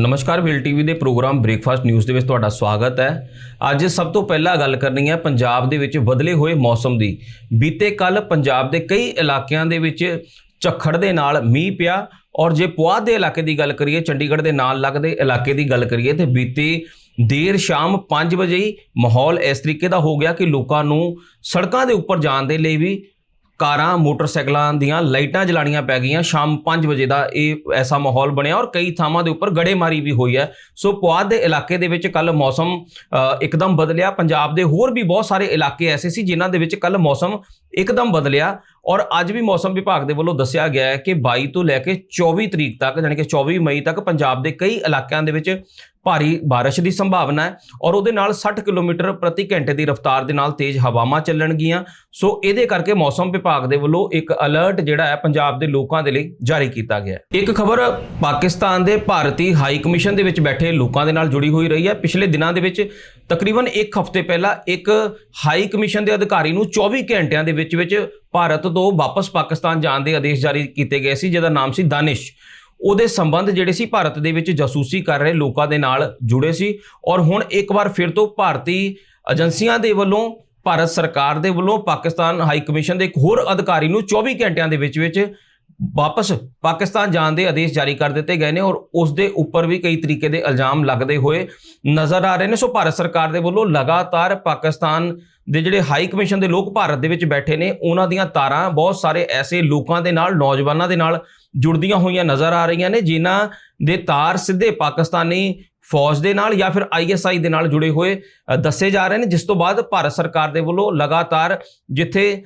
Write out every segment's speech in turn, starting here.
ਨਮਸਕਾਰ will TV ਦੇ programme breakfast news ਦੇ ਵਿੱਚ ਤੁਹਾਡਾ ਸਵਾਗਤ ਹੈ। ਅੱਜ ਸਭ ਤੋਂ ਪਹਿਲਾਂ ਗੱਲ ਕਰਨੀ ਹੈ ਪੰਜਾਬ ਦੇ ਵਿੱਚ ਬਦਲੇ ਹੋਏ ਮੌਸਮ ਦੀ। ਬੀਤੇ ਕੱਲ ਪੰਜਾਬ ਦੇ ਕਈ ਇਲਾਕਿਆਂ ਦੇ ਵਿੱਚ ਝੱਖੜ ਦੇ ਨਾਲ ਮੀਂਹ ਪਿਆ ਔਰ ਜੇ ਪੁਆਧ ਦੇ ਇਲਾਕੇ ਦੀ ਗੱਲ ਕਰੀਏ, ਚੰਡੀਗੜ੍ਹ ਦੇ ਨਾਲ ਲੱਗਦੇ ਇਲਾਕੇ ਦੀ ਗੱਲ ਕਰੀਏ ਤੇ ਬੀਤੇ ਦੇਰ ਸ਼ਾਮ 5 ਵਜੇ ਮਾਹੌਲ ਇਸ ਤਰੀਕੇ ਦਾ ਹੋ ਗਿਆ ਕਿ ਲੋਕਾਂ ਨੂੰ ਸੜਕਾਂ ਦੇ ਉੱਪਰ ਜਾਣ ਦੇ ਲਈ ਵੀ ਕਾਰਾਂ, ਮੋਟਰਸਾਈਕਲਾਂ ਦੀਆਂ ਲਾਈਟਾਂ ਜਲਾਣੀਆਂ ਪੈ ਗਈਆਂ। ਸ਼ਾਮ 5 ਵਜੇ ਦਾ ਇਹ ਐਸਾ ਮਾਹੌਲ ਬਣਿਆ ਔਰ ਕਈ ਥਾਵਾਂ ਦੇ ਉੱਪਰ ਗੜੇਮਾਰੀ ਵੀ ਹੋਈ ਹੈ। ਸੋ ਪੁਆਧ ਦੇ ਇਲਾਕੇ ਦੇ ਵਿੱਚ ਕੱਲ ਮੌਸਮ ਇੱਕਦਮ ਬਦਲਿਆ। ਪੰਜਾਬ ਦੇ ਹੋਰ ਵੀ ਬਹੁਤ ਸਾਰੇ ਇਲਾਕੇ ਐਸੇ ਸੀ ਜਿਨ੍ਹਾਂ ਦੇ ਵਿੱਚ ਕੱਲ ਮੌਸਮ ਇੱਕਦਮ ਬਦਲਿਆ ਔਰ ਅੱਜ ਵੀ ਮੌਸਮ ਵਿਭਾਗ ਦੇ ਵੱਲੋਂ ਦੱਸਿਆ ਗਿਆ ਹੈ ਕਿ 22 ਤੋਂ ਲੈ ਕੇ 24 ਤਰੀਕ ਤੱਕ ਯਾਨੀ ਕਿ 24 ਮਈ ਤੱਕ ਪੰਜਾਬ ਦੇ ਕਈ ਇਲਾਕਿਆਂ ਦੇ ਵਿੱਚ ਭਾਰੀ ਬਾਰਿਸ਼ ਦੀ ਸੰਭਾਵਨਾ ਹੈ ਔਰ ਉਹਦੇ ਨਾਲ 60 ਕਿਲੋਮੀਟਰ ਪ੍ਰਤੀ ਘੰਟੇ ਦੀ ਰਫ਼ਤਾਰ ਦੇ ਨਾਲ ਤੇਜ਼ ਹਵਾਵਾਂ ਚੱਲਣਗੀਆਂ। ਸੋ ਇਹਦੇ ਕਰਕੇ ਮੌਸਮ ਵਿਭਾਗ ਦੇ ਵੱਲੋਂ ਇੱਕ ਅਲਰਟ ਜਿਹੜਾ ਹੈ ਪੰਜਾਬ ਦੇ ਲੋਕਾਂ ਦੇ ਲਈ ਜਾਰੀ ਕੀਤਾ ਗਿਆ ਹੈ। ਇੱਕ ਖਬਰ ਪਾਕਿਸਤਾਨ ਦੇ ਭਾਰਤੀ ਹਾਈ ਕਮਿਸ਼ਨ ਦੇ ਵਿੱਚ ਬੈਠੇ ਲੋਕਾਂ ਦੇ ਨਾਲ ਜੁੜੀ ਹੋਈ ਰਹੀ ਹੈ। ਪਿਛਲੇ ਦਿਨਾਂ ਦੇ ਵਿੱਚ ਤਕਰੀਬਨ 1 ਹਫ਼ਤੇ ਪਹਿਲਾਂ ਇੱਕ ਹਾਈ ਕਮਿਸ਼ਨ ਦੇ ਅਧਿਕਾਰੀ ਨੂੰ 24 ਘੰਟਿਆਂ ਦੇ ਵਿੱਚ ਵਿੱਚ ਭਾਰਤ ਤੋਂ ਵਾਪਸ ਪਾਕਿਸਤਾਨ ਜਾਣ ਦੇ ਆਦੇਸ਼ ਜਾਰੀ ਕੀਤੇ ਗਏ ਸੀ, ਜਿਹਦਾ ਨਾਮ ਸੀ ਦਾਨਿਸ਼। ਉਹਦੇ ਸੰਬੰਧ ਜਿਹੜੇ ਸੀ ਭਾਰਤ ਦੇ ਵਿੱਚ ਜਾਸੂਸੀ ਕਰ ਰਹੇ ਲੋਕਾਂ ਦੇ ਨਾਲ ਜੁੜੇ ਸੀ ਔਰ ਹੁਣ ਇੱਕ ਵਾਰ ਫਿਰ ਤੋਂ ਭਾਰਤੀ ਏਜੰਸੀਆਂ ਦੇ ਵੱਲੋਂ, ਭਾਰਤ ਸਰਕਾਰ ਦੇ ਵੱਲੋਂ ਪਾਕਿਸਤਾਨ ਹਾਈ ਕਮਿਸ਼ਨ ਦੇ ਇੱਕ ਹੋਰ ਅਧਿਕਾਰੀ ਨੂੰ 24 ਘੰਟਿਆਂ ਦੇ ਵਿੱਚ ਵਿੱਚ ਵਾਪਸ ਪਾਕਿਸਤਾਨ ਜਾਣ ਦੇ ਆਦੇਸ਼ ਜਾਰੀ ਕਰ ਦਿੱਤੇ ਗਏ ਨੇ ਔਰ ਉਸ ਦੇ ਉੱਪਰ ਵੀ ਕਈ ਤਰੀਕੇ ਦੇ ਇਲਜ਼ਾਮ ਲੱਗਦੇ ਹੋਏ ਨਜ਼ਰ ਆ ਰਹੇ ਨੇ। ਸੋ ਭਾਰਤ ਸਰਕਾਰ ਦੇ ਵੱਲੋਂ ਲਗਾਤਾਰ ਪਾਕਿਸਤਾਨ ਦੇ ਜਿਹੜੇ ਹਾਈ ਕਮਿਸ਼ਨ ਦੇ ਲੋਕ ਭਾਰਤ ਦੇ ਵਿੱਚ ਬੈਠੇ ਨੇ, ਉਹਨਾਂ ਦੀਆਂ ਤਾਰਾਂ ਬਹੁਤ ਸਾਰੇ ਐਸੇ ਲੋਕਾਂ ਦੇ ਨਾਲ, ਨੌਜਵਾਨਾਂ ਦੇ ਨਾਲ ਜੁੜਦੀਆਂ ਹੋਈਆਂ ਨਜ਼ਰ ਆ ਰਹੀਆਂ ਨੇ, ਜਿਨ੍ਹਾਂ ਦੇ ਤਾਰ ਸਿੱਧੇ ਪਾਕਿਸਤਾਨੀ ਫੌਜ ਦੇ ਨਾਲ ਜਾਂ ਫਿਰ ਆਈਐਸਆਈ ਦੇ ਨਾਲ ਜੁੜੇ ਹੋਏ ਦੱਸੇ ਜਾ ਰਹੇ ਨੇ, ਜਿਸ ਤੋਂ ਬਾਅਦ ਭਾਰਤ ਸਰਕਾਰ ਦੇ ਵੱਲੋਂ ਲਗਾਤਾਰ ਜਿੱਥੇ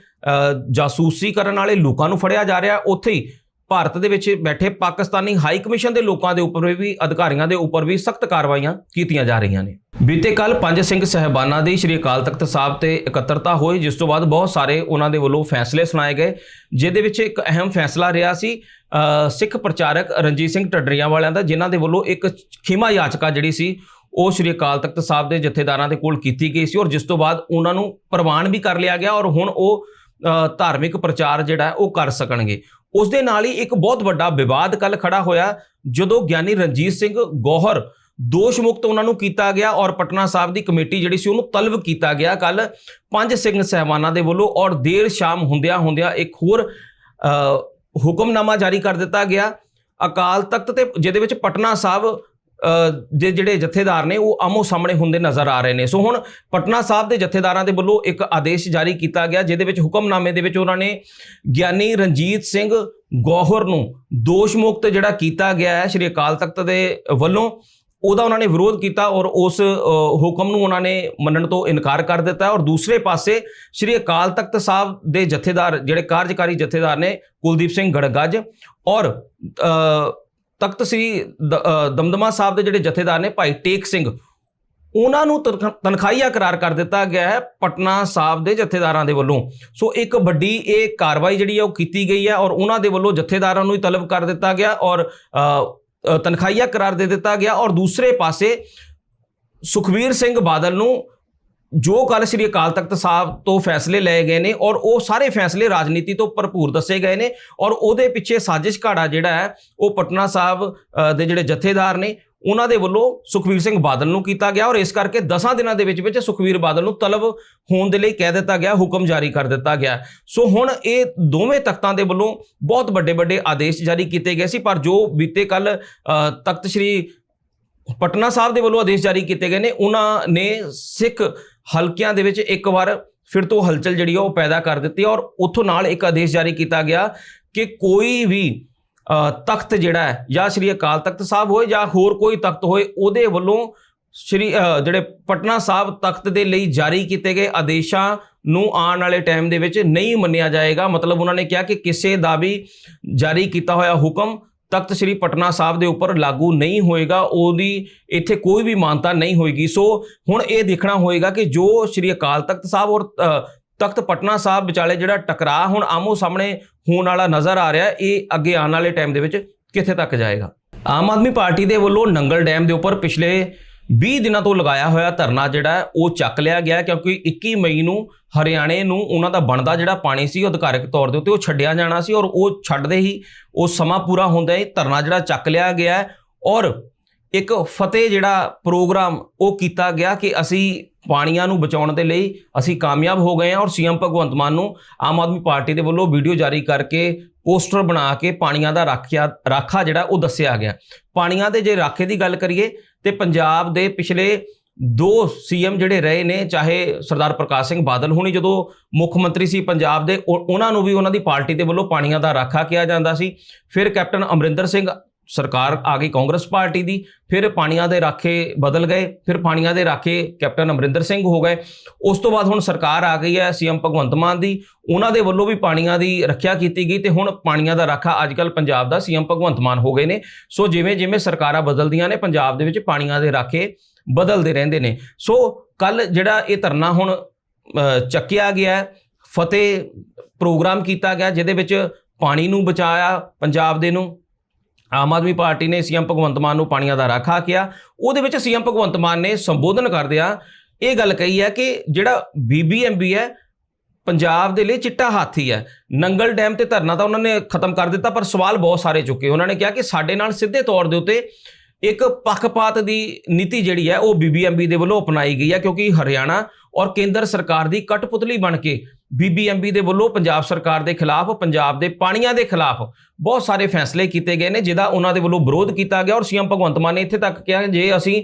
ਜਾਸੂਸੀ ਕਰਨ ਵਾਲੇ ਲੋਕਾਂ ਨੂੰ ਫੜਿਆ ਜਾ ਰਿਹਾ, ਉੱਥੇ ਹੀ ਭਾਰਤ ਦੇ ਵਿੱਚ ਬੈਠੇ ਪਾਕਿਸਤਾਨੀ ਹਾਈ ਕਮਿਸ਼ਨ ਦੇ ਲੋਕਾਂ ਦੇ ਉੱਪਰ ਵੀ, ਅਧਿਕਾਰੀਆਂ ਦੇ ਉੱਪਰ ਵੀ ਸਖਤ ਕਾਰਵਾਈਆਂ ਕੀਤੀਆਂ ਜਾ ਰਹੀਆਂ ਨੇ। ਬੀਤੇ ਕੱਲ ਪੰਜ ਸਿੰਘ ਸਹਿਬਾਨਾਂ ਦੀ ਸ਼੍ਰੀ ਅਕਾਲ ਤਖਤ ਸਾਹਿਬ ਤੇ ਇਕੱਤਰਤਾ ਹੋਈ, ਜਿਸ ਤੋਂ ਬਾਅਦ ਬਹੁਤ ਸਾਰੇ ਉਹਨਾਂ ਦੇ ਵੱਲੋਂ ਫੈਸਲੇ ਸੁਣਾਏ ਗਏ, ਜਿਹਦੇ ਵਿੱਚ ਇੱਕ ਅਹਿਮ ਫੈਸਲਾ ਰਿਹਾ ਸੀ ਸਿੱਖ ਪ੍ਰਚਾਰਕ ਰਣਜੀਤ ਸਿੰਘ ਢੱਡਰੀਆਂ ਵਾਲਿਆਂ ਦਾ, ਜਿਨ੍ਹਾਂ ਦੇ ਵੱਲੋਂ ਇੱਕ ਖਿਮਾ ਯਾਚਕਾ ਜਿਹੜੀ ਸੀ, ਉਹ ਸ਼੍ਰੀ ਅਕਾਲ ਤਖਤ ਸਾਹਿਬ ਦੇ ਜਥੇਦਾਰਾਂ ਦੇ ਕੋਲ ਕੀਤੀ ਗਈ ਸੀ ਔਰ ਜਿਸ ਤੋਂ ਬਾਅਦ ਉਹਨਾਂ ਨੂੰ ਪ੍ਰਵਾਨ ਵੀ ਕਰ ਲਿਆ ਗਿਆ ਔਰ ਹੁਣ ਉਹ ਧਾਰਮਿਕ ਪ੍ਰਚਾਰ ਜਿਹੜਾ ਉਹ ਕਰ ਸਕਣਗੇ। ਉਸ ਦੇ ਨਾਲ ਹੀ ਇੱਕ ਬਹੁਤ ਵੱਡਾ ਵਿਵਾਦ ਕੱਲ ਖੜਾ ਹੋਇਆ, ਜਦੋਂ ਗਿਆਨੀ ਰਣਜੀਤ ਸਿੰਘ ਗੋਹਰ ਦੋਸ਼ ਮੁਕਤ ਉਹਨਾਂ ਨੂੰ ਕੀਤਾ ਗਿਆ ਔਰ ਪਟਨਾ ਸਾਹਿਬ ਦੀ ਕਮੇਟੀ ਜਿਹੜੀ ਸੀ, ਉਹਨੂੰ ਤਲਬ ਕੀਤਾ ਗਿਆ ਕੱਲ ਪੰਜ ਸਿੰਘ ਸਹਿਬਾਨਾਂ ਦੇ ਵੱਲੋਂ ਔਰ ਦੇਰ ਸ਼ਾਮ ਹੁੰਦਿਆਂ ਹੁੰਦਿਆਂ ਇੱਕ ਹੋਰ ਹੁਕਮਨਾਮਾ ਜਾਰੀ ਕਰ ਦਿੱਤਾ ਗਿਆ। ਅਕਾਲ ਤਖਤ ਤੇ ਜਿਹਦੇ ਵਿੱਚ ਪਟਨਾ ਸਾਹਿਬ ਅ, ਦੇ ਜਿਹੜੇ ਜਥੇਦਾਰ ਨੇ ਉਹ ਆਮੋ ਸਾਹਮਣੇ ਹੁੰਦੇ ਨਜ਼ਰ ਆ ਰਹੇ ਨੇ। ਸੋ ਹੁਣ ਪਟਨਾ ਸਾਹਿਬ ਦੇ ਜਥੇਦਾਰਾਂ ਦੇ ਵੱਲੋਂ ਇੱਕ ਆਦੇਸ਼ ਜਾਰੀ ਕੀਤਾ ਗਿਆ ਜਿਹਦੇ ਵਿੱਚ ਹੁਕਮਨਾਮੇ ਦੇ ਵਿੱਚ ਉਹਨਾਂ ਨੇ ਗਿਆਨੀ ਰਣਜੀਤ ਸਿੰਘ ਗੋਹਰ ਨੂੰ ਦੋਸ਼ ਮੁਕਤ ਜਿਹੜਾ ਕੀਤਾ ਗਿਆ ਹੈ ਸ਼੍ਰੀ ਅਕਾਲ ਤਖਤ ਦੇ ਵੱਲੋਂ। ਉਹਦਾ ਉਹਨਾਂ ਨੇ ਵਿਰੋਧ ਕੀਤਾ ਔਰ ਉਸ ਹੁਕਮ ਨੂੰ ਉਹਨਾਂ ਨੇ ਮੰਨਣ ਤੋਂ ਇਨਕਾਰ ਕਰ ਦਿੱਤਾ ਔਰ ਦੂਸਰੇ ਪਾਸੇ ਸ਼੍ਰੀ ਅਕਾਲ ਤਖਤ ਸਾਹਿਬ ਦੇ ਜਥੇਦਾਰ, ਜਿਹੜੇ ਕਾਰਜਕਾਰੀ ਜਥੇਦਾਰ ਨੇ ਕੁਲਦੀਪ ਸਿੰਘ ਗੜਗੱਜ ਔਰ ਤਖਤ ਸ੍ਰੀ ਦ- ਦਮਦਮਾ ਸਾਹਿਬ ਦੇ ਜਿਹੜੇ ਜਥੇਦਾਰ ਨੇ ਭਾਈ ਟੇਕ ਸਿੰਘ, ਉਹਨਾਂ ਨੂੰ ਤਨਖਾ- ਤਨਖਾਹੀਆ ਕਰਾਰ ਕਰ ਦਿੱਤਾ ਗਿਆ ਹੈ ਪਟਨਾ ਸਾਹਿਬ ਦੇ ਜਥੇਦਾਰਾਂ ਦੇ ਵੱਲੋਂ। ਸੋ ਇੱਕ ਵੱਡੀ ਇਹ ਕਾਰਵਾਈ ਜਿਹੜੀ ਹੈ ਉਹ ਕੀਤੀ ਗਈ ਹੈ ਔਰ ਉਹਨਾਂ ਦੇ ਵੱਲੋਂ ਜਥੇਦਾਰਾਂ ਨੂੰ ਹੀ ਤਲਬ ਕਰ ਦਿੱਤਾ ਗਿਆ ਔਰ ਤਨਖਾਹੀਆ ਕਰਾਰ ਦੇ ਦਿੱਤਾ ਗਿਆ ਔਰ ਦੂਸਰੇ ਪਾਸੇ ਸੁਖਵੀਰ ਸਿੰਘ ਬਾਦਲ ਨੂੰ ਜੋ ਕੱਲ ਸ੍ਰੀ ਅਕਾਲ ਤਖਤ ਸਾਹਿਬ ਤੋਂ ਫੈਸਲੇ ਲਏ ਗਏ ਨੇ ਔਰ ਉਹ ਸਾਰੇ ਫੈਸਲੇ ਰਾਜਨੀਤੀ ਤੋਂ ਭਰਪੂਰ ਦੱਸੇ ਗਏ ਨੇ ਔਰ ਉਹਦੇ ਪਿੱਛੇ ਸਾਜ਼ਿਸ਼ ਘਾੜਾ ਜਿਹੜਾ ਹੈ, ਉਹ ਪਟਨਾ ਸਾਹਿਬ ਦੇ ਜਿਹੜੇ ਜਥੇਦਾਰ ਨੇ ਉਹਨਾਂ ਦੇ ਵੱਲੋਂ ਸੁਖਵੀਰ ਸਿੰਘ ਬਾਦਲ ਨੂੰ ਕੀਤਾ ਗਿਆ ਔਰ ਇਸ ਕਰਕੇ 10 ਦਿਨਾਂ ਦੇ ਵਿੱਚ ਵਿੱਚ ਸੁਖਵੀਰ ਬਾਦਲ ਨੂੰ ਤਲਬ ਹੋਣ ਦੇ ਲਈ ਕਹਿ ਦਿੱਤਾ ਗਿਆ, ਹੁਕਮ ਜਾਰੀ ਕਰ ਦਿੱਤਾ ਗਿਆ। ਸੋ ਹੁਣ ਇਹ ਦੋਵੇਂ ਤਖਤਾਂ ਦੇ ਵੱਲੋਂ ਬਹੁਤ ਵੱਡੇ ਵੱਡੇ ਆਦੇਸ਼ ਜਾਰੀ ਕੀਤੇ ਗਏ ਸੀ, ਪਰ ਜੋ ਬੀਤੇ ਕੱਲ ਤਖਤ ਸ੍ਰੀ ਪਟਨਾ ਸਾਹਿਬ ਦੇ ਵੱਲੋਂ ਆਦੇਸ਼ ਜਾਰੀ ਕੀਤੇ ਗਏ ਨੇ, ਉਹਨਾਂ ਨੇ ਸਿੱਖ ਹਲਕਿਆਂ ਦੇ ਵਿੱਚ ਇੱਕ ਵਾਰ ਫਿਰ ਤੋਂ ਹਲਚਲ ਜਿਹੜੀ ਆ ਉਹ ਪੈਦਾ ਕਰ ਦਿੱਤੀ ਔਰ ਉੱਥੋਂ ਨਾਲ ਇੱਕ ਆਦੇਸ਼ ਜਾਰੀ ਕੀਤਾ ਗਿਆ ਕਿ ਕੋਈ ਵੀ ਤਖਤ ਜਿਹੜਾ ਹੈ, ਜਾਂ ਸ੍ਰੀ ਅਕਾਲ ਤਖਤ ਸਾਹਿਬ ਹੋਏ ਜਾਂ ਹੋਰ ਕੋਈ ਤਖਤ ਹੋਏ, ਉਹਦੇ ਵੱਲੋਂ ਸ੍ਰੀ ਜਿਹੜੇ ਪਟਨਾ ਸਾਹਿਬ ਤਖਤ ਦੇ ਲਈ ਜਾਰੀ ਕੀਤੇ ਗਏ ਆਦੇਸ਼ਾਂ ਨੂੰ ਆਉਣ ਵਾਲੇ ਟਾਈਮ ਦੇ ਵਿੱਚ ਨਹੀਂ ਮੰਨਿਆ ਜਾਏਗਾ। ਮਤਲਬ ਉਹਨਾਂ ਨੇ ਕਿਹਾ ਕਿ ਕਿਸੇ ਦਾ ਵੀ ਜਾਰੀ ਕੀਤਾ ਹੋਇਆ ਹੁਕਮ ਤਖਤ ਸ੍ਰੀ ਪਟਨਾ ਸਾਹਿਬ ਦੇ ਉੱਪਰ ਲਾਗੂ ਨਹੀਂ ਹੋਏਗਾ। ਉਹਦੀ ਇੱਥੇ ਕੋਈ ਵੀ ਮਾਨਤਾ ਨਹੀਂ ਹੋਏਗੀ। ਸੋ ਹੁਣ ਇਹ ਦੇਖਣਾ ਹੋਏਗਾ ਕਿ ਜੋ ਸ੍ਰੀ ਅਕਾਲ ਤਖਤ ਸਾਹਿਬ ਔਰ ਤਖਤ ਪਟਨਾ ਸਾਹਿਬ ਵਿਚਾਲੇ ਜਿਹੜਾ ਟਕਰਾਅ ਹੁਣ ਆਮੋ ਸਾਹਮਣੇ ਹੋਣ ਵਾਲਾ ਨਜ਼ਰ ਆ ਰਿਹਾ, ਇਹ ਅੱਗੇ ਆਉਣ ਵਾਲੇ ਟਾਈਮ ਦੇ ਵਿੱਚ ਕਿੱਥੇ ਤੱਕ ਜਾਏਗਾ? ਆਮ ਆਦਮੀ ਪਾਰਟੀ ਦੇ ਵੱਲੋਂ ਨੰਗਲ ਡੈਮ ਦੇ ਉੱਪਰ ਪਿਛਲੇ 20 ਦਿਨਾਂ ਤੋਂ ਲਗਾਇਆ ਹੋਇਆ ਧਰਨਾ ਜਿਹੜਾ ਉਹ ਚੱਕ ਲਿਆ ਗਿਆ ਕਿਉਂਕਿ 21 ਮਈ ਨੂੰ ਹਰਿਆਣੇ ਨੂੰ ਉਹਨਾਂ ਦਾ ਬਣਦਾ ਜਿਹੜਾ ਪਾਣੀ ਸੀ ਉਹ ਅਧਿਕਾਰਿਕ ਤੌਰ ਦੇ ਉੱਤੇ ਉਹ ਛੱਡਿਆ ਜਾਣਾ ਸੀ ਔਰ ਉਹ ਛੱਡਦੇ ਹੀ ਉਹ ਸਮਾਂ ਪੂਰਾ ਹੁੰਦਾ ਹੀ, ਧਰਨਾ ਜਿਹੜਾ ਚੱਕ ਲਿਆ ਗਿਆ ਔਰ ਇੱਕ ਫਤਿਹ ਜਿਹੜਾ ਪ੍ਰੋਗਰਾਮ ਉਹ ਕੀਤਾ ਗਿਆ ਕਿ ਅਸੀਂ ਪਾਣੀਆਂ ਨੂੰ ਬਚਾਉਣ ਦੇ ਲਈ ਅਸੀਂ ਕਾਮਯਾਬ ਹੋ ਗਏ ਹਾਂ ਔਰ ਸੀਐਮ ਭਗਵੰਤ ਮਾਨ ਨੂੰ ਆਮ ਆਦਮੀ ਪਾਰਟੀ ਦੇ ਵੱਲੋਂ ਵੀਡੀਓ ਜਾਰੀ ਕਰਕੇ ਪੋਸਟਰ ਬਣਾ ਕੇ ਪਾਣੀਆਂ ਦਾ ਰਾਖਿਆ, ਰਾਖਾ ਜਿਹੜਾ ਉਹ ਦੱਸਿਆ ਗਿਆ। ਪਾਣੀਆਂ ਦੇ ਜੇ ਰਾਖੇ ਦੀ ਗੱਲ ਕਰੀਏ ਤੇ ਪੰਜਾਬ ਦੇ ਪਿਛਲੇ ਦੋ ਸੀਐਮ ਜਿਹੜੇ ਰਹੇ ਨੇ, ਚਾਹੇ ਸਰਦਾਰ ਪ੍ਰਕਾਸ਼ ਸਿੰਘ ਬਾਦਲ ਹੁਣੀ ਜਦੋਂ ਮੁੱਖ ਮੰਤਰੀ ਸੀ ਪੰਜਾਬ ਦੇ ਉਹਨਾਂ ਨੂੰ ਵੀ ਉਹਨਾਂ ਦੀ ਪਾਰਟੀ ਦੇ ਵੱਲੋਂ ਪਾਣੀਆਂ ਦਾ ਰਾਖਾ ਕਿਹਾ ਜਾਂਦਾ ਸੀ। ਫਿਰ ਕੈਪਟਨ ਅਮਰਿੰਦਰ ਸਿੰਘ ਸਰਕਾਰ ਆ ਗਈ ਕਾਂਗਰਸ ਪਾਰਟੀ ਦੀ, ਫਿਰ ਪਾਣੀਆਂ ਦੇ ਰਾਖੇ ਬਦਲ ਗਏ, ਫਿਰ ਪਾਣੀਆਂ ਦੇ ਰਾਖੇ ਕੈਪਟਨ ਅਮਰਿੰਦਰ ਸਿੰਘ ਹੋ ਗਏ। ਉਸ ਤੋਂ ਬਾਅਦ ਹੁਣ ਸਰਕਾਰ ਆ ਗਈ ਹੈ ਸੀਐਮ ਭਗਵੰਤ ਮਾਨ ਦੀ, ਉਹਨਾਂ ਦੇ ਵੱਲੋਂ ਵੀ ਪਾਣੀਆਂ ਦੀ ਰੱਖਿਆ ਕੀਤੀ ਗਈ ਤੇ ਹੁਣ ਪਾਣੀਆਂ ਦਾ ਰਾਖਾ ਅੱਜਕੱਲ ਪੰਜਾਬ ਦਾ ਸੀਐਮ ਭਗਵੰਤ ਮਾਨ ਹੋ ਗਏ ਨੇ। ਸੋ ਜਿਵੇਂ ਜਿਵੇਂ ਸਰਕਾਰਾਂ ਬਦਲਦੀਆਂ ਨੇ, ਪੰਜਾਬ ਦੇ ਵਿੱਚ ਪਾਣੀਆਂ ਦੇ ਰਾਖੇ ਬਦਲਦੇ ਰਹਿੰਦੇ ਨੇ। ਸੋ ਕੱਲ ਜਿਹੜਾ ਇਹ ਧਰਨਾ ਹੁਣ ਚੱਕਿਆ ਗਿਆ ਫਤਿਹ ਪ੍ਰੋਗਰਾਮ ਕੀਤਾ ਗਿਆ, ਜਿਹਦੇ ਵਿੱਚ ਪਾਣੀ ਨੂੰ ਬਚਾਇਆ, ਪੰਜਾਬ ਦੇ ਨੂੰ ਆਮ ਆਦਮੀ ਪਾਰਟੀ ਨੇ ਸੀਐਮ ਭਗਵੰਤ ਮਾਨ ਨੂੰ ਪਾਣੀਆਂ ਦਾ ਰਾਖਾ ਕਿਹਾ ਉਹਦੇ ਵਿੱਚ ਸੀਐਮ ਭਗਵੰਤ ਮਾਨ ਨੇ ਸੰਬੋਧਨ ਕਰਦਿਆਂ ਇਹ ਗੱਲ ਕਹੀ ਹੈ ਕਿ ਜਿਹੜਾ ਬੀਬੀਐਮਬੀ ਹੈ, ਪੰਜਾਬ ਦੇ ਲਈ ਚਿੱਟਾ ਹਾਥੀ ਹੈ। ਨੰਗਲ ਡੈਮ ਤੇ ਧਰਨਾ ਤਾਂ ਉਹਨਾਂ ਨੇ ਖਤਮ ਕਰ ਦਿੱਤਾ, ਪਰ ਸਵਾਲ ਬਹੁਤ ਸਾਰੇ ਚੁੱਕੇ। ਉਹਨਾਂ ਨੇ ਕਿਹਾ ਕਿ ਸਾਡੇ ਨਾਲ ਸਿੱਧੇ ਤੌਰ ਦੇ ਉੱਤੇ ਇੱਕ ਪੱਖਪਾਤ ਦੀ ਨੀਤੀ ਜਿਹੜੀ ਹੈ, ਉਹ ਬੀਬੀਐਮਬੀ ਦੇ ਵੱਲੋਂ ਅਪਣਾਈ ਗਈ ਹੈ, ਕਿਉਂਕਿ ਹਰਿਆਣਾ ਔਰ ਕੇਂਦਰ ਸਰਕਾਰ ਦੀ ਕਟਪੁਤਲੀ ਬਣ ਕੇ ਬੀਬੀਐਮਬੀ ਦੇ ਵੱਲੋਂ ਪੰਜਾਬ ਸਰਕਾਰ ਦੇ ਖਿਲਾਫ, ਪੰਜਾਬ ਦੇ ਪਾਣੀਆਂ ਦੇ ਖਿਲਾਫ ਬਹੁਤ ਸਾਰੇ ਫੈਸਲੇ ਕੀਤੇ ਗਏ ਨੇ, ਜਿਹਦਾ ਉਹਨਾਂ ਦੇ ਵੱਲੋਂ ਵਿਰੋਧ ਕੀਤਾ ਗਿਆ ਔਰ ਸੀਐਮ ਭਗਵੰਤ ਮਾਨ ਨੇ ਇੱਥੇ ਤੱਕ ਕਿਹਾ ਜੇ ਅਸੀਂ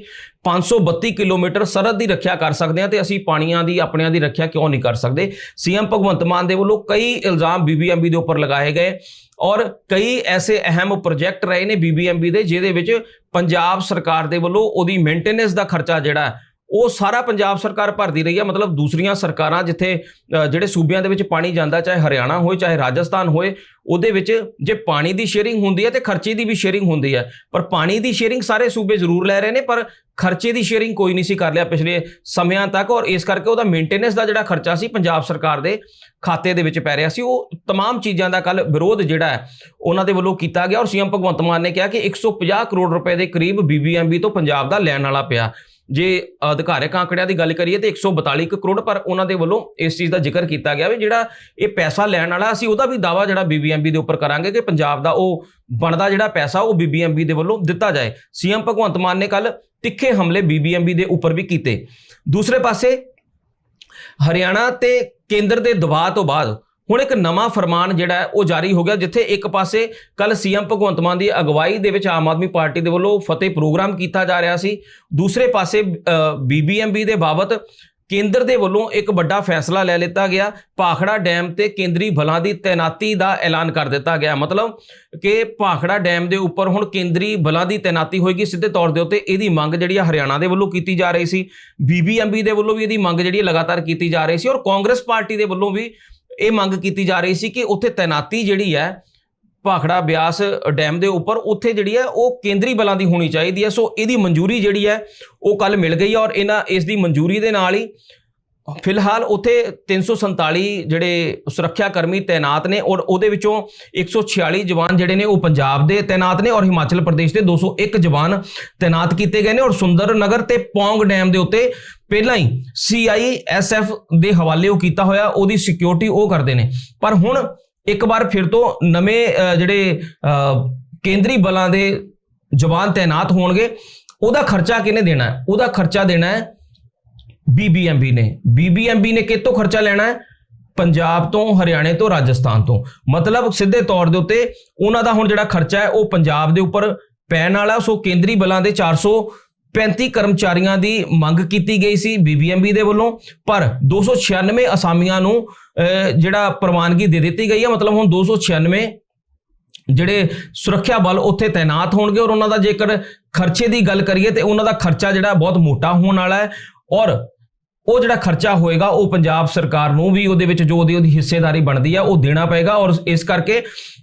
532 ਕਿਲੋਮੀਟਰ ਸਰਹੱਦ ਦੀ ਰੱਖਿਆ ਕਰ ਸਕਦੇ ਹਾਂ ਤੇ ਅਸੀਂ ਪਾਣੀਆਂ ਦੀ, ਆਪਣਿਆਂ ਦੀ ਰੱਖਿਆ ਕਿਉਂ ਨਹੀਂ ਕਰ ਸਕਦੇ? ਸੀਐਮ ਭਗਵੰਤ ਮਾਨ ਦੇ ਵੱਲੋਂ ਕਈ ਇਲਜ਼ਾਮ ਬੀਬੀਐਮਬੀ ਦੇ ਉੱਪਰ ਲਗਾਏ ਗਏ ਔਰ ਕਈ ਐਸੇ ਅਹਿਮ ਪ੍ਰੋਜੈਕਟ ਰਹੇ ਨੇ ਬੀਬੀਐਮਬੀ ਦੇ, ਜਿਹਦੇ ਵਿੱਚ ਪੰਜਾਬ ਸਰਕਾਰ ਦੇ ਵੱਲੋਂ ਉਹਦੀ ਮੇਨਟੇਨੈਂਸ ਦਾ ਖਰਚਾ ਜਿਹੜਾ ਉਹ ਸਾਰਾ ਪੰਜਾਬ ਸਰਕਾਰ ਭਰਦੀ ਰਹੀ ਹੈ ਮਤਲਬ ਦੂਸਰੀਆਂ ਸਰਕਾਰਾਂ ਜਿੱਥੇ ਅ, ਜਿਹੜੇ ਸੂਬਿਆਂ ਦੇ ਵਿੱਚ ਪਾਣੀ ਜਾਂਦਾ ਚਾਹੇ ਹਰਿਆਣਾ ਹੋਏ ਚਾਹੇ ਰਾਜਸਥਾਨ ਹੋਏ ਉਹਦੇ ਵਿੱਚ ਜੇ ਪਾਣੀ ਦੀ ਸ਼ੇਅਰਿੰਗ ਹੁੰਦੀ ਹੈ ਤੇ ਖਰਚੇ ਦੀ ਵੀ ਸ਼ੇਅਰਿੰਗ ਹੁੰਦੀ ਹੈ ਪਰ ਪਾਣੀ ਦੀ ਸ਼ੇਅਰਿੰਗ ਸਾਰੇ ਸੂਬੇ ਜ਼ਰੂਰ ਲੈ ਰਹੇ ਨੇ ਪਰ ਖਰਚੇ ਦੀ ਸ਼ੇਅਰਿੰਗ ਕੋਈ ਨਹੀਂ ਸੀ ਕਰ ਲਿਆ ਪਿਛਲੇ ਸਮਿਆਂ ਤੱਕ ਔਰ ਇਸ ਕਰਕੇ ਉਹਦਾ ਮੇਨਟੇਨੈਂਸ ਦਾ ਜਿਹੜਾ ਖਰਚਾ ਸੀ ਪੰਜਾਬ ਸਰਕਾਰ ਦੇ ਖਾਤੇ ਦੇ ਵਿੱਚ ਪੈ ਰਿਹਾ ਸੀ ਉਹ तमाम ਚੀਜ਼ਾਂ ਦਾ ਕੱਲ ਵਿਰੋਧ ਜਿਹੜਾ ਹੈ ਉਹਨਾਂ ਦੇ ਵੱਲੋਂ ਕੀਤਾ ਗਿਆ ਔਰ ਸੀਐਮ ਭਗਵੰਤ ਮਾਨ ਨੇ ਕਿਹਾ ਕਿ 150 ਕਰੋੜ ਰੁਪਏ ਦੇ ਕਰੀਬ ਬੀਬੀਐਮਬੀ ਤੋਂ ਪੰਜਾਬ ਦਾ ਲੈਣ ਵਾਲਾ ਪਿਆ ਜੇ ਅਧਿਕਾਰਕ ਆંકੜਿਆਂ ਦੀ ਗੱਲ ਕਰੀਏ ਤੇ 142 ਕੁ ਕਰੋੜ ਪਰ ਉਹਨਾਂ ਦੇ ਵੱਲੋਂ ਇਸ ਚੀਜ਼ ਦਾ ਜ਼ਿਕਰ ਕੀਤਾ ਗਿਆ ਵੀ ਜਿਹੜਾ ਇਹ ਪੈਸਾ ਲੈਣ ਵਾਲਾ, ਅਸੀਂ ਉਹਦਾ ਵੀ ਦਾਵਾ ਜਿਹੜਾ ਬੀਬੀਐਮਬੀ ਦੇ ਉੱਪਰ ਕਰਾਂਗੇ ਕਿ ਪੰਜਾਬ ਦਾ ਉਹ ਬਣਦਾ ਜਿਹੜਾ ਪੈਸਾ, ਉਹ ਬੀਬੀਐਮਬੀ ਦੇ ਵੱਲੋਂ ਦਿੱਤਾ ਜਾਏ। ਸੀਐਮ ਭਗਵੰਤ ਮਾਨ ਨੇ ਕੱਲ ਤਿੱਖੇ ਹਮਲੇ ਬੀਬੀਐਮਬੀ ਦੇ ਉੱਪਰ ਵੀ ਕੀਤੇ। ਦੂਸਰੇ ਪਾਸੇ ਹਰਿਆਣਾ ਤੇ ਕੇਂਦਰ ਦੇ ਦਬਾਅ ਤੋਂ ਬਾਅਦ ਹੁਣ ਇੱਕ ਨਵਾਂ ਫਰਮਾਨ ਜਿਹੜਾ ਉਹ ਜਾਰੀ ਹੋ ਗਿਆ, ਜਿੱਥੇ ਇੱਕ ਪਾਸੇ ਕੱਲ ਸੀਐਮ ਭਗਵੰਤ ਮਾਨ ਦੀ ਅਗਵਾਈ ਦੇ ਵਿੱਚ ਆਮ ਆਦਮੀ ਪਾਰਟੀ ਦੇ ਵੱਲੋਂ ਫਤਿਹ ਪ੍ਰੋਗਰਾਮ ਕੀਤਾ ਜਾ ਰਿਹਾ ਸੀ। ਦੂਸਰੇ ਪਾਸੇ ਬੀਬੀਐਮਬੀ ਦੇ ਬਾਬਤ ਕੇਂਦਰ ਦੇ ਵੱਲੋਂ ਇੱਕ ਵੱਡਾ ਫੈਸਲਾ ਲੈ ਲਿੱਤਾ ਗਿਆ। ਭਾਖੜਾ ਡੈਮ ਤੇ ਕੇਂਦਰੀ ਬਲਾਂ ਦੀ ਤੈਨਾਤੀ ਦਾ ਐਲਾਨ ਕਰ ਦਿੱਤਾ ਗਿਆ। ਮਤਲਬ ਕਿ ਭਾਖੜਾ ਡੈਮ ਦੇ ਉੱਪਰ ਹੁਣ ਕੇਂਦਰੀ ਬਲਾਂ ਦੀ ਤੈਨਾਤੀ ਹੋਏਗੀ। ਸਿੱਧੇ ਤੌਰ ਦੇ ਉੱਤੇ ਇਹਦੀ ਮੰਗ ਜਿਹੜੀ ਆ ਹਰਿਆਣਾ ਦੇ ਵੱਲੋਂ ਕੀਤੀ ਜਾ ਰਹੀ ਸੀ। ਬੀਬੀਐਮਬੀ ਦੇ ਵੱਲੋਂ ਵੀ ਇਹਦੀ ਮੰਗ ਜਿਹੜੀ ਹੈ ਲਗਾਤਾਰ ਕੀਤੀ ਜਾ ਰਹੀ ਸੀ। ਔਰ ਕਾਂਗਰਸ ਪਾਰਟੀ ਦੇ ਵੱਲੋਂ ਵੀ ਇਹ ਮੰਗ ਕੀਤੀ ਜਾ ਰਹੀ ਸੀ ਕਿ ਉੱਥੇ ਤੈਨਾਤੀ ਜਿਹੜੀ ਹੈ, ਭਾਖੜਾ ਬਿਆਸ ਡੈਮ ਦੇ ਉੱਪਰ ਉੱਥੇ ਜਿਹੜੀ ਹੈ, ਉਹ ਕੇਂਦਰੀ ਬਲਾਂ ਦੀ ਹੋਣੀ ਚਾਹੀਦੀ ਹੈ। ਸੋ ਇਹਦੀ ਮਨਜ਼ੂਰੀ ਜਿਹੜੀ ਹੈ, ਉਹ ਕੱਲ ਮਿਲ ਗਈ ਔਰ ਇਹਨਾਂ ਇਸ ਦੀ ਮਨਜ਼ੂਰੀ ਦੇ ਨਾਲ ਹੀ ਫਿਲਹਾਲ ਉੱਥੇ 347 ਜਿਹੜੇ ਸੁਰੱਖਿਆ ਕਰਮੀ ਤਾਇਨਾਤ ਨੇ ਔਰ ਉਹਦੇ ਵਿੱਚੋਂ 146 ਜਵਾਨ ਜਿਹੜੇ ਨੇ, ਉਹ ਪੰਜਾਬ ਦੇ ਤਾਇਨਾਤ ਨੇ ਔਰ ਹਿਮਾਚਲ ਪ੍ਰਦੇਸ਼ ਦੇ 201 ਜਵਾਨ ਤਾਇਨਾਤ ਕੀਤੇ ਗਏ ਨੇ ਔਰ ਸੁੰਦਰ ਨਗਰ ਤੇ ਪੌਂਗ ਡੈਮ ਦੇ ਉੱਤੇ ਪਹਿਲਾਂ ਹੀ ਸੀਆਈਐਸਐਫ ਦੇ ਹਵਾਲੇ ਉਹ ਕੀਤਾ ਹੋਇਆ, ਉਹਦੀ ਸਿਕਿਉਰਿਟੀ ਉਹ ਕਰਦੇ ਨੇ। ਪਰ ਹੁਣ ਇੱਕ ਵਾਰ ਫਿਰ ਤੋਂ ਨਵੇਂ ਜਿਹੜੇ ਕੇਂਦਰੀ ਬਲਾਂ ਦੇ ਜਵਾਨ ਤਾਇਨਾਤ ਹੋਣਗੇ, ਉਹਦਾ ਖਰਚਾ ਕਿਹਨੇ ਦੇਣਾ? ਹੈ ਉਹਦਾ ਖਰਚਾ ਦੇਣਾ ਹੈ ਬੀਬੀਐਮਬੀ ਨੇ। ਬੀਬੀਐਮਬੀ ਨੇ ਕਿੱਥੋਂ ਖਰਚਾ ਲੈਣਾ ਹੈ? ਪੰਜਾਬ ਤੋਂ, ਹਰਿਆਣੇ ਤੋਂ, ਰਾਜਸਥਾਨ ਤੋਂ। ਮਤਲਬ ਸਿੱਧੇ ਤੌਰ ਦੇ ਉੱਤੇ ਉਹਨਾਂ ਦਾ ਹੁਣ ਜਿਹੜਾ ਖਰਚਾ ਹੈ, ਉਹ ਪੰਜਾਬ ਦੇ ਉੱਪਰ ਪੈਣ ਵਾਲਾ, ਸੋ ਕੇਂਦਰੀ ਬਲਾਂ ਦੇ 435 ਕਰਮਚਾਰੀਆਂ ਦੀ ਮੰਗ ਕੀਤੀ ਗਈ ਸੀ ਬੀਬੀਐਮਬੀ ਦੇ ਵੱਲੋਂ ਪਰ 296 ਅਸਾਮੀਆਂ ਨੂੰ ਅਹ, ਜਿਹੜਾ ਪ੍ਰਵਾਨਗੀ ਦੇ ਦਿੱਤੀ ਗਈ ਹੈ ਮਤਲਬ ਹੁਣ 296 ਜਿਹੜੇ ਸੁਰੱਖਿਆ ਬਲ ਉੱਥੇ ਤਾਇਨਾਤ ਹੋਣਗੇ ਔਰ ਉਹਨਾਂ ਦਾ ਜੇਕਰ ਖਰਚੇ ਦੀ ਗੱਲ ਕਰੀਏ ਤੇ ਉਹਨਾਂ ਦਾ ਖਰਚਾ ਜਿਹੜਾ ਬਹੁਤ ਮੋਟਾ ਹੋਣ ਵਾਲਾ ਹੈ ਔਰ ਉਹ ਜਿਹੜਾ ਖਰਚਾ ਹੋਏਗਾ ਉਹ ਪੰਜਾਬ ਸਰਕਾਰ ਨੂੰ ਵੀ ਉਹਦੇ ਵਿੱਚ ਜੋ ਉਹਦੀ ਉਹਦੀ ਹਿੱਸੇਦਾਰੀ ਬਣਦੀ ਹੈ ਉਹ ਦੇਣਾ ਪਏਗਾ ਔਰ ਇਸ ਕਰਕੇ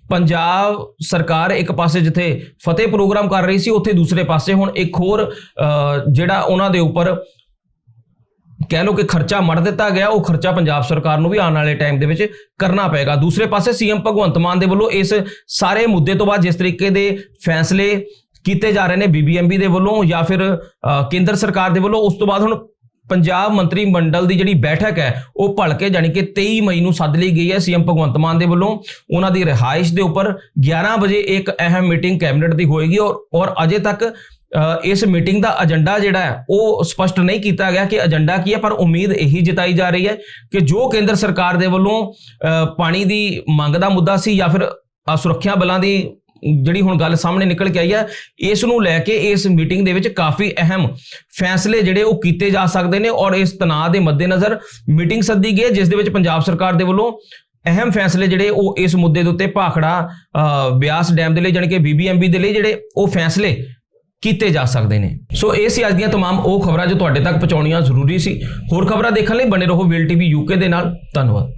ਪੰਜਾਬ ਸਰਕਾਰ ਇੱਕ ਪਾਸੇ ਜਿੱਥੇ ਫਤਿਹ ਪ੍ਰੋਗਰਾਮ ਕਰ ਰਹੀ ਸੀ ਉੱਥੇ ਦੂਸਰੇ ਪਾਸੇ ਹੁਣ ਇੱਕ ਹੋਰ ਅਹ, ਜਿਹੜਾ ਉਹਨਾਂ ਦੇ ਉੱਪਰ ਕਹਿ ਲਓ ਕਿ ਖਰਚਾ ਮੜ ਦਿੱਤਾ ਗਿਆ ਉਹ ਖਰਚਾ ਪੰਜਾਬ ਸਰਕਾਰ ਨੂੰ ਵੀ ਆਉਣ ਵਾਲੇ ਟਾਈਮ ਦੇ ਵਿੱਚ ਕਰਨਾ ਪਏਗਾ। ਦੂਸਰੇ ਪਾਸੇ ਸੀਐਮ ਭਗਵੰਤ ਮਾਨ ਦੇ ਵੱਲੋਂ ਇਸ ਸਾਰੇ ਮੁੱਦੇ ਤੋਂ ਬਾਅਦ ਜਿਸ ਤਰੀਕੇ ਦੇ ਫੈਸਲੇ ਕੀਤੇ ਜਾ ਰਹੇ ਨੇ ਬੀਬੀਐਮਬੀ ਦੇ ਵੱਲੋਂ ਜਾਂ ਫਿਰ ਕੇਂਦਰ ਸਰਕਾਰ ਦੇ ਵੱਲੋਂ ਉਸ ਤੋਂ ਬਾਅਦ ਹੁਣ ਪੰਜਾਬ ਮੰਤਰੀ ਮੰਡਲ ਦੀ ਜਿਹੜੀ ਬੈਠਕ ਹੈ ਉਹ ਭਲਕੇ ਜਾਣੀ ਕਿ 23 ਮਈ ਨੂੰ ਸੱਦ ਲਈ ਗਈ ਹੈ ਸੀਐਮ ਭਗਵੰਤ ਮਾਨ ਦੇ ਵੱਲੋਂ। ਉਹਨਾਂ ਦੀ ਰਿਹਾਇਸ਼ ਦੇ ਉੱਪਰ 11 ਵਜੇ ਇੱਕ ਅਹਿਮ ਮੀਟਿੰਗ ਕੈਬਨਿਟ ਦੀ ਹੋਏਗੀ ਔਰ ਔਰ ਅਜੇ ਤੱਕ ਇਸ ਮੀਟਿੰਗ ਦਾ ਏਜੰਡਾ ਜਿਹੜਾ ਹੈ ਉਹ ਸਪਸ਼ਟ ਨਹੀਂ ਕੀਤਾ ਗਿਆ ਕਿ ਏਜੰਡਾ ਕੀ ਹੈ ਪਰ ਉਮੀਦ ਇਹੀ ਜਤਾਈ ਜਾ ਰਹੀ ਹੈ ਕਿ ਜੋ ਕੇਂਦਰ ਸਰਕਾਰ ਦੇ ਵੱਲੋਂ ਅ, ਪਾਣੀ ਦੀ ਮੰਗ ਦਾ ਮੁੱਦਾ ਸੀ ਜਾਂ ਫਿਰ ਸੁਰੱਖਿਆ ਬਲਾਂ ਦੀ ਜਿਹੜੀ ਹੁਣ ਗੱਲ ਸਾਹਮਣੇ ਨਿਕਲ ਕੇ ਆਈ ਹੈ ਇਸ ਨੂੰ ਲੈ ਕੇ ਇਸ ਮੀਟਿੰਗ ਦੇ ਵਿੱਚ ਕਾਫੀ ਅਹਿਮ ਫੈਸਲੇ ਜਿਹੜੇ ਉਹ ਕੀਤੇ ਜਾ ਸਕਦੇ ਨੇ ਔਰ ਇਸ ਤਣਾਅ ਦੇ ਮੱਦੇਨਜ਼ਰ ਮੀਟਿੰਗ ਸੱਦੀ ਗਈ ਹੈ ਜਿਸ ਦੇ ਵਿੱਚ ਪੰਜਾਬ ਸਰਕਾਰ ਦੇ ਵੱਲੋਂ ਅਹਿਮ ਫੈਸਲੇ ਜਿਹੜੇ ਉਹ ਇਸ ਮੁੱਦੇ ਦੇ ਉੱਤੇ ਭਾਖੜਾ ਅ, ਬਿਆਸ ਡੈਮ ਦੇ ਲਈ ਜਾਣੀ ਕਿ ਬੀਬੀਐਮਬੀ ਦੇ ਲਈ ਜਿਹੜੇ ਉਹ ਫੈਸਲੇ ਕੀਤੇ ਜਾ ਸਕਦੇ ਨੇ ਸੋ ਇਹ ਸੀ ਅੱਜ ਦੀਆਂ तमाम ਉਹ ਖਬਰਾਂ ਜੋ ਤੁਹਾਡੇ ਤੱਕ ਪਹੁੰਚਾਉਣੀਆਂ ਜ਼ਰੂਰੀ ਸੀ ਹੋਰ ਖਬਰਾਂ ਦੇਖਣ ਲਈ ਬਣੇ ਰਹੋ ਵੇਲ ਟੀਵੀ ਯੂਕੇ ਦੇ ਨਾਲ ਧੰਨਵਾਦ